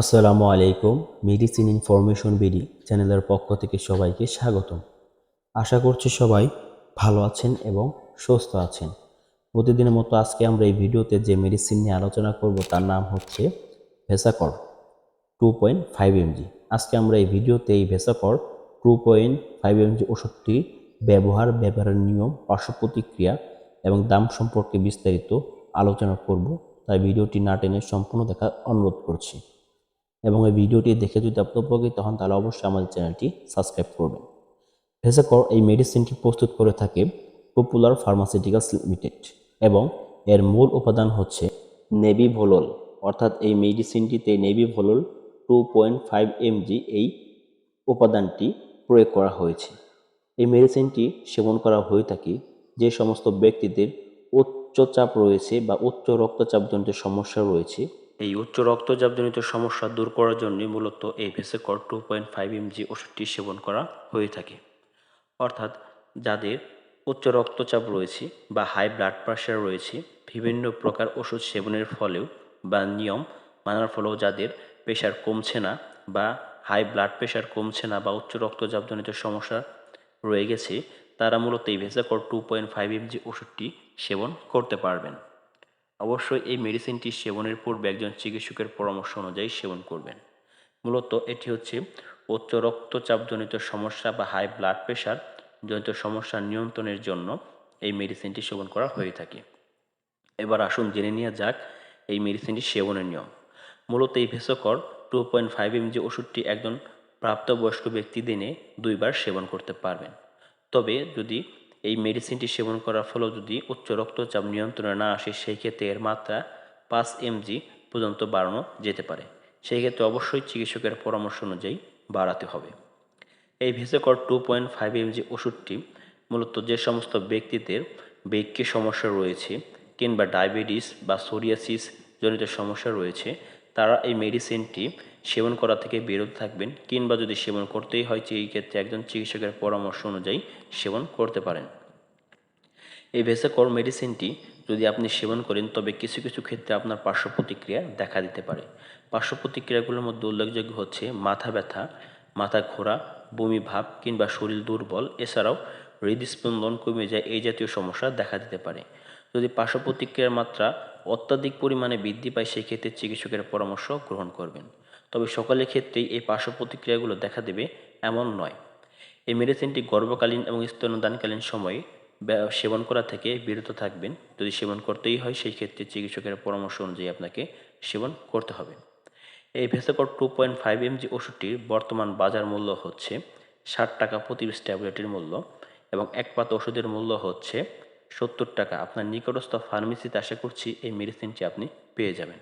আসসালামু আলাইকুম medicine information BD চ্যানেলের পক্ষ থেকে সবাইকে স্বাগতম। আশা করছি সবাই ভালো আছেন এবং সুস্থ আছেন। প্রতিদিনের মতো আজকে আমরা এই ভিডিওতে যে মেডিসিন নিয়ে আলোচনা করব তার নাম হচ্ছে Vesicare two point five mg আজকে আমরা এই ভিডিওতে এই Vesicare two point five mg ওষুধটি ব্যবহার, ব্যবহারের নিয়ম, পার্শ্ব প্রতিক্রিয়া এবং দাম সম্পর্কে বিস্তারিত আলোচনা করব। তাই ভিডিওটি না টেনে সম্পূর্ণ দেখার অনুরোধ করছি। এবং এই ভিডিওটি দেখে যদি আপনি উপকৃত হন, তাহলে অবশ্যই আমাদের চ্যানেলটি সাবস্ক্রাইব করবেন। ভেসাকর এই মেডিসিনটি প্রস্তুত করে থাকে পপুলার ফার্মাসিউটিক্যালস লিমিটেড এবং এর মূল উপাদান হচ্ছে নেভি ভোলল অর্থাৎ এই মেডিসিনটিতে nebivolol two point five MG এই উপাদানটি প্রয়োগ করা হয়েছে। এই মেডিসিনটি সেবন করা হয়ে থাকে যে সমস্ত ব্যক্তিদের উচ্চ চাপ রয়েছে বা উচ্চ রক্তচাপজনিত সমস্যা রয়েছে এই উচ্চ রক্তচাপজনিত সমস্যা দূর করার জন্য মূলত এই Vesicare two point five mg ওষুধটি সেবন করা হয়ে থাকে। অর্থাৎ যাদের উচ্চ রক্তচাপ রয়েছে বা হাই ব্লাড প্রেশার রয়েছে, বিভিন্ন প্রকার ওষুধ সেবনের ফলেও বা নিয়ম মানার ফলেও যাদের প্রেশার কমছে না বা হাই ব্লাড প্রেশার কমছে না বা উচ্চ রক্তচাপজনিত সমস্যা রয়ে গেছে, তারা মূলত এই ভেসাকর টু পয়েন্ট ফাইভ এমজি ওষুধটি সেবন করতে পারবেন। অবশ্যই এই মেডিসিনটি সেবনের পূর্বে একজন চিকিৎসকের পরামর্শ অনুযায়ী সেবন করবেন। মূলত এটি হচ্ছে উচ্চ রক্তচাপজনিত সমস্যা বা হাই ব্লাড প্রেশার জনিত সমস্যা নিয়ন্ত্রণের জন্য এই মেডিসিনটি সেবন করা হয়ে থাকে। এবার আসুন জেনে নেওয়া যাক এই মেডিসিনটি সেবনের নিয়ম। মূলত এই ভেসকর টু পয়েন্ট ফাইভ এমজি ওষুধটি একজন প্রাপ্তবয়স্ক ব্যক্তি দিনে দুইবার সেবন করতে পারবেন। তবে যদি এই মেডিসিনটি সেবন করার ফলেও যদি উচ্চ রক্তচাপ নিয়ন্ত্রণে না আসে, সেই ক্ষেত্রে এর মাত্রা পাঁচ এমজি পর্যন্ত বাড়ানো যেতে পারে। সেই ক্ষেত্রে অবশ্যই চিকিৎসকের পরামর্শ অনুযায়ী বাড়াতে হবে। এই ভেসেকর টু পয়েন্ট ফাইভ এমজি ওষুধটি মূলত যে সমস্ত ব্যক্তিদের বৃক্কি সমস্যা রয়েছে কিংবা ডায়াবেটিস বা সোরিয়াসিস জনিত সমস্যা রয়েছে, তারা এই মেডিসিনটি সেবন করা থেকে বিরত থাকবেন কিংবা যদি সেবন করতেই হয়, সেই ক্ষেত্রে একজন চিকিৎসকের পরামর্শ অনুযায়ী সেবন করতে পারেন। এই ভেসাকর মেডিসিনটি যদি আপনি সেবন করেন, তবে কিছু কিছু ক্ষেত্রে আপনার পার্শ্ব প্রতিক্রিয়া দেখা দিতে পারে। পার্শ্ব প্রতিক্রিয়াগুলোর মধ্যে উল্লেখযোগ্য হচ্ছে মাথা ব্যথা, মাথা ঘোরা, বমি ভাব কিংবা শরীর দুর্বল। এছাড়াও হৃদস্পন্দন কমে যায়, এই জাতীয় সমস্যা দেখা দিতে পারে। যদি পার্শ্ব প্রতিক্রিয়ার মাত্রা অত্যাধিক পরিমাণে বৃদ্ধি পায়, সেক্ষেত্রে চিকিৎসকের পরামর্শ গ্রহণ করবেন। তবে সকলের ক্ষেত্রেই এই পার্শ্ব প্রতিক্রিয়াগুলো দেখা দেবে এমন নয়। এই মেডিসিনটি গর্ভকালীন এবং স্তনদানকালীন সময়ে সেবন করা থেকে বিরত থাকবেন। যদি সেবন করতেই হয়, সেই ক্ষেত্রে চিকিৎসকের পরামর্শ অনুযায়ী আপনাকে সেবন করতে হবে। এই ভেসাকর টু পয়েন্ট ফাইভ এমজি ওষুধটির বর্তমান বাজার মূল্য হচ্ছে ষাট টাকা প্রতি পিস ট্যাবলেটের মূল্য এবং এক পাতা ওষুধের মূল্য হচ্ছে সত্তর টাকা। আপনার নিকটস্থ ফার্মেসিতে আশা করছি এই মেডিসিনটি আপনি পেয়ে যাবেন।